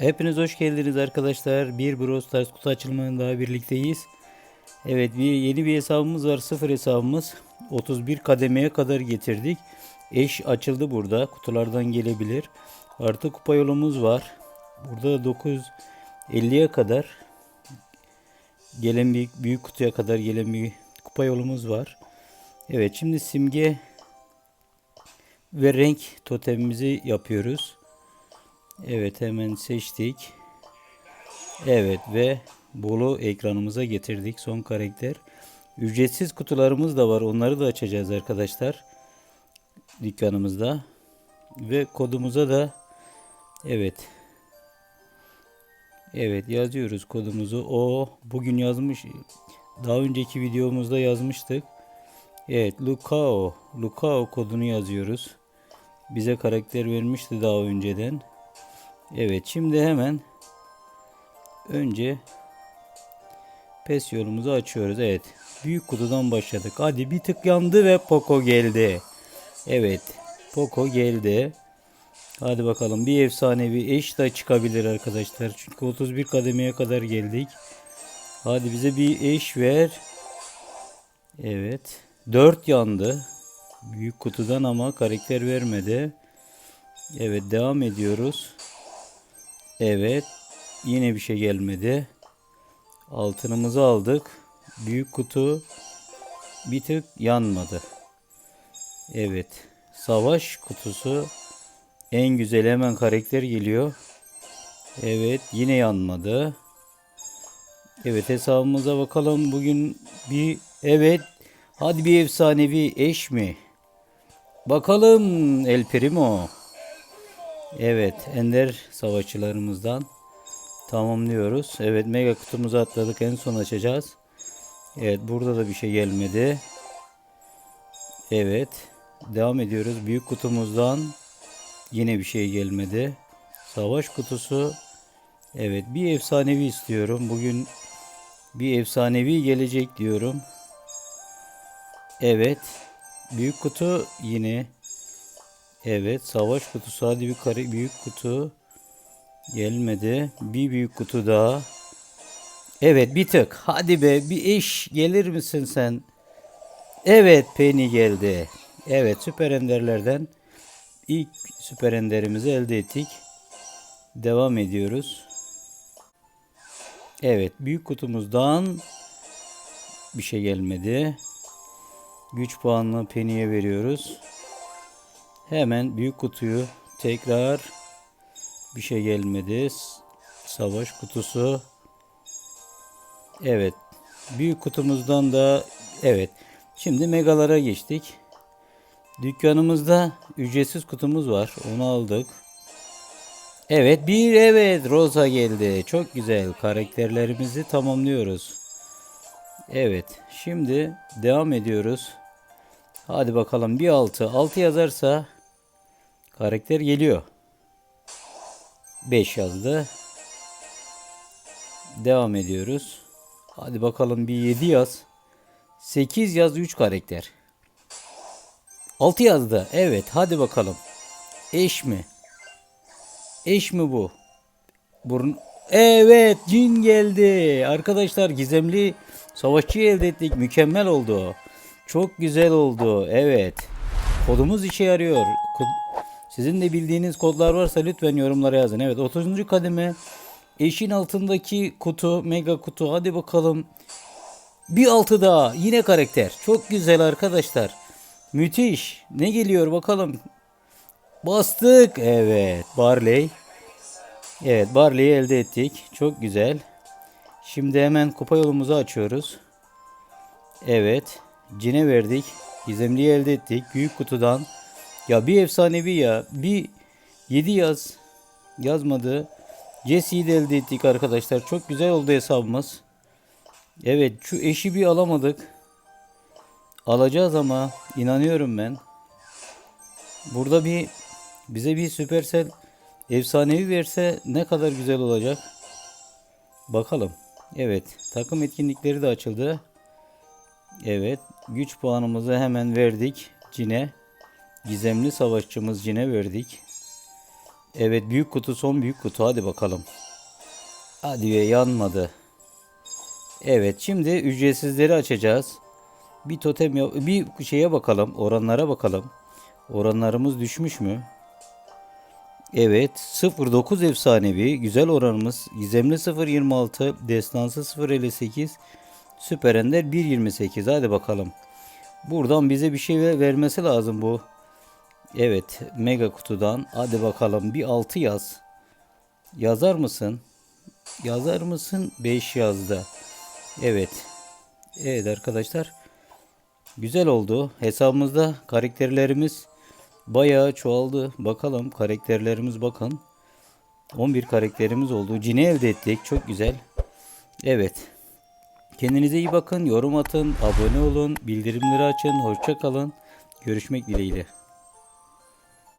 Hepiniz hoş geldiniz arkadaşlar. Bir Brawl Stars kutu açılımında birlikteyiz. Evet bir yeni bir hesabımız var. Sıfır hesabımız. 31 kademeye kadar getirdik. Eş açıldı burada. Kutulardan gelebilir. Artı kupa yolumuz var. Burada 950'ye kadar gelen bir büyük kutuya kadar gelen bir kupa yolumuz var. Evet şimdi simge ve renk totemimizi yapıyoruz. Evet hemen seçtik. Evet ve Bolu ekranımıza getirdik son karakter. Ücretsiz kutularımız da var. Onları da açacağız arkadaşlar. Dükkanımızda. Ve kodumuza da evet. Evet yazıyoruz kodumuzu. O bugün yazmış. Daha önceki videomuzda yazmıştık. Evet Lukao. Lukao kodunu yazıyoruz. Bize karakter vermişti daha önceden. Evet şimdi hemen önce pes yolumuzu açıyoruz. Evet büyük kutudan başladık. Hadi bir tık yandı ve Poco geldi. Evet Poco geldi. Hadi bakalım bir efsanevi eş de çıkabilir arkadaşlar. Çünkü 31 kademeye kadar geldik. Hadi bize bir eş ver. Evet. 4 yandı. Büyük kutudan ama karakter vermedi. Evet devam ediyoruz. Evet. Yine bir şey gelmedi. Altınımızı aldık. Büyük kutu bir tık yanmadı. Evet. Savaş kutusu en güzel hemen karakter geliyor. Evet yine yanmadı. Evet hesabımıza bakalım. Bugün bir evet hadi bir efsanevi eş mi? Bakalım El Primo. Evet, Ender savaşçılarımızdan tamamlıyoruz. Evet, mega kutumuzu atladık. En son açacağız. Evet, burada da bir şey gelmedi. Evet, devam ediyoruz. Büyük kutumuzdan yine bir şey gelmedi. Savaş kutusu. Evet, bir efsanevi istiyorum. Bugün bir efsanevi gelecek diyorum. Evet, büyük kutu yine Evet savaş kutusu hadi bir kare büyük kutu gelmedi. Bir büyük kutu daha. Evet bir tık. Hadi be bir eş gelir misin sen? Evet Penny geldi. Evet süper enderlerden ilk süper enderimizi elde ettik. Devam ediyoruz. Evet büyük kutumuzdan bir şey gelmedi. Güç puanını Penny'e veriyoruz. Hemen büyük kutuyu tekrar bir şey gelmedi. Savaş kutusu. Evet. Büyük kutumuzdan da evet. Şimdi megalara geçtik. Dükkanımızda ücretsiz kutumuz var. Onu aldık. Evet bir evet Rosa geldi. Çok güzel. Karakterlerimizi tamamlıyoruz. Evet. Şimdi devam ediyoruz. Hadi bakalım bir altı. Altı yazarsa Karakter geliyor. 5 yazdı. Devam ediyoruz. Hadi bakalım bir 7 yaz. 8 yaz 3 karakter. 6 yazdı. Evet hadi bakalım. Eş mi? Eş mi bu? Burun Evet cin geldi. Arkadaşlar gizemli savaşçı elde ettik. Mükemmel oldu. Çok güzel oldu. Evet. Kodumuz işe yarıyor. Sizin de bildiğiniz kodlar varsa lütfen yorumlara yazın. Evet 30. kademe eşin altındaki kutu mega kutu hadi bakalım. Bir altı daha yine karakter. Çok güzel arkadaşlar. Müthiş. Ne geliyor bakalım. Bastık. Evet Barley. Evet Barley'i elde ettik. Çok güzel. Şimdi hemen kupa yolumuzu açıyoruz. Evet. Cine verdik. Gizemliyi elde ettik. Büyük kutudan ya bir efsanevi ya. Bir 7 yaz. Yazmadı. Jesse'yi de elde ettik arkadaşlar. Çok güzel oldu hesabımız. Evet şu eşi bir alamadık. Alacağız ama inanıyorum ben. Burada bir bize bir süpersel efsanevi verse ne kadar güzel olacak. Bakalım. Evet takım etkinlikleri de açıldı. Evet güç puanımızı hemen verdik Cine. Gizemli savaşçımız Cine verdik. Evet büyük kutu son büyük kutu hadi bakalım. Hadi be yanmadı. Evet şimdi ücretsizleri açacağız. Bir totem bir şeye bakalım oranlara bakalım. Oranlarımız düşmüş mü? Evet 09 efsanevi güzel oranımız. Gizemli 0.26 destansı 0.58 süper ender 1.28 hadi bakalım. Buradan bize bir şey ver- vermesi lazım bu. Evet mega kutudan hadi bakalım bir 6 yaz. Yazar mısın? Yazar mısın? 5 yazdı. Evet. Evet arkadaşlar. Güzel oldu. Hesabımızda karakterlerimiz bayağı çoğaldı. Bakalım karakterlerimiz bakın. 11 karakterimiz oldu. Cini elde ettik. Çok güzel. Evet. Kendinize iyi bakın. Yorum atın. Abone olun. Bildirimleri açın. Hoşça kalın. Görüşmek dileğiyle.